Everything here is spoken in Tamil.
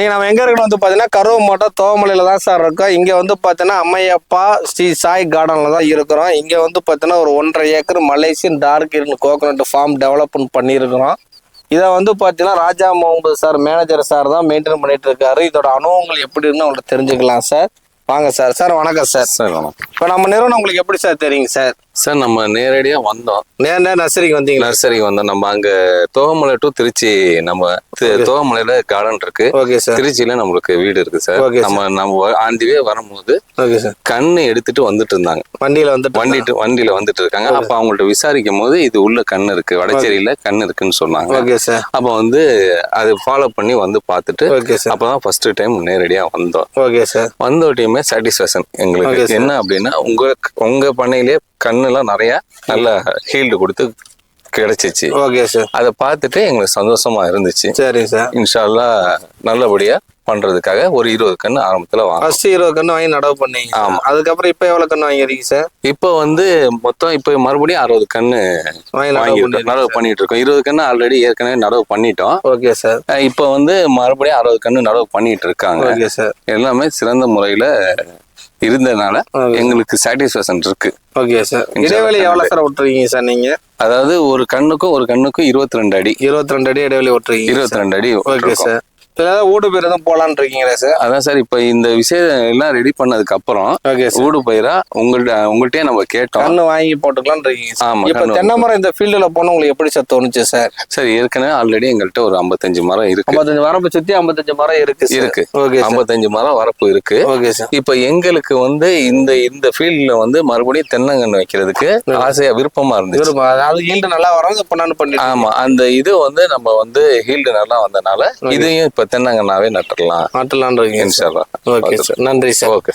நீங்க நம்ம எங்க இருக்கணும் வந்து பாத்தீங்கன்னா கருவ மாவட்டம் தோமலையில தான் சார் இருக்கோம். இங்க வந்து பாத்தீங்கன்னா அம்மையப்பா ஸ்ரீ சாய் கார்டன்ல தான் இருக்கிறோம். இங்க வந்து பாத்தீங்கன்னா ஒரு ஒன்றரை acre Malaysian dark green coconut farm development பண்ணியிருக்கிறோம். இதை வந்து பாத்தீங்கன்னா Raja Mohammed sir manager sir தான் மெயின்டைன் பண்ணிட்டு இருக்காரு. இதோட அனுபவங்கள் எப்படி இருக்குன்னு உங்களுக்கு தெரிஞ்சுக்கலாம் சார். வாங்க சார். சார் வணக்கம் சார். சார் வணக்கம். இப்போ நம்ம நிறுவனம் உங்களுக்கு எப்படி சார் தெரியுங்க சார்? சார் நம்ம நேரடியா வந்தோம். நேர் நேர் நர்சரிக்கு வந்தீங்களா? நர்சரிக்கு வந்தோம். நம்ம அங்க தோகமலை டு திருச்சி நம்ம தோகமலையில கார்டன் இருக்கு. Okay sir. திருச்சியில நம்மளுக்கு வீடு இருக்கு சார். நம்ம நம்ம ஆண்டிவே வரும்போது ஓகே சார். கண்ணு எடுத்துட்டு வந்துட்டு இருந்தாங்க. வண்டியில வந்துட்டு வண்டிட்டு வண்டியில வந்துட்டு இருக்காங்க. அப்ப அவங்கள்ட்ட விசாரிக்கும் போது இது உள்ள கண்ணு இருக்கு. வடச்சேரியில கண்ணு இருக்குன்னு சொன்னாங்க. Okay sir. அப்ப வந்து அது ஃபாலோ பண்ணி வந்து பார்த்துட்டு ஓகே சார். அப்பதான் ஃபர்ஸ்ட் டைம் நேரடியா வந்தோம். Okay sir. வந்தோட்டையுமே சாட்டிஸ்ஃபேக்ஷன் எங்களுக்கு. என்ன அப்படின்னா உங்க உங்க பண்ணையிலே கண்ணுலாம் நிறைய நல்ல ஹீல்டு கொடுத்து கிடைச்சிச்சு. Okay sir. அதை பார்த்துட்டு எங்களுக்கு சந்தோஷமா இருந்துச்சு. சரிங்க சார். இன்ஷால்லா நல்லபடியா பண்றதுக்காக ஒரு இருபது கண்ணு ஆரம்பத்துல வாங்க ஃபர்ஸ்ட் இருபது கன்று வாங்கி நடவு பண்ணீங்க ஆமா. அதுக்கப்புறம் இப்போ எவ்வளவு கன்று வாங்கிருக்கீங்க சார்? இப்போ வந்து மொத்தம் இப்போ மறுபடியும் அறுபது கண்ணு வாங்கி நடவு பண்ணிட்டு இருக்கோம். இருபது கண்ணு ஆல்ரெடி ஏற்கனவே நடவு பண்ணிட்டோம். Okay sir. இப்போ வந்து மறுபடியும் அறுபது கண்ணு நடவு பண்ணிட்டு இருக்காங்க. Okay sir. எல்லாமே சிறந்த முறையில இருந்ததுனால. எங்களுக்கு சாட்டிஸ்ஃபேக்ஷன் இருக்கு. ஓகே சார் இடைவெளி எவ்வளவு சார் விட்டுருக்கீங்க சார் நீங்க? அதாவது ஒரு கண்ணுக்கும் ஒரு கண்ணுக்கும் இருபத்தி ரெண்டு அடி. இருபத்தி ரெண்டு அடி இடைவெளி விட்டுருக்கீங்க இருபத்தி ரெண்டு அடி ஓகே. சார் ஏதாவது ஊடு பேர் எதுவும் போலான்னு இருக்கீங்களா சார்? அதான் சார் இப்ப இந்த விஷயம் எல்லாம் ரெடி பண்ணதுக்கு அப்புறம் ஊடு பயிரா உங்கள்ட்ட உங்கள்ட்டே நம்ம கேட்டோம். கண்ணு வாங்கி போட்டுக்கலாம்னு இருக்கீங்க ஆமா, இப்போ தென்னை மரம் இந்த ஃபீல்டுல போன உங்களுக்கு எப்படி சார் தோணுச்சு சார்? சார் ஏற்கனவே ஆல்ரெடி எங்கள்கிட்ட ஒரு ஐம்பத்தஞ்சு மரம் இருக்கு. ஐம்பத்தஞ்சு வரப்பு சுத்தி ஐம்பத்தஞ்சு மரம் இருக்கு இருக்கு. ஓகே ஐம்பத்தஞ்சு மரம் வரப்பு இருக்கு. Okay sir. இப்ப எங்களுக்கு வந்து இந்த இந்த ஃபீல்ட்ல வந்து மறுபடியும் தென்னங்கன்று வைக்கிறதுக்கு ஆசையா விருப்பமா இருந்துச்சு. விருப்பம். அதாவது ஈல்டு நல்லா வரும் இப்போ நான் பண்ணிட்டு ஆமா அந்த இது வந்து நம்ம வந்து ஹீல்டு நல்லா வந்தனால இதையும் இப்ப தென்னங்கன்னாவே நட்டுடலாம் மாட்டலாம்னு இருக்கீங்க சார். Okay sir. நன்றி சார். ஓகே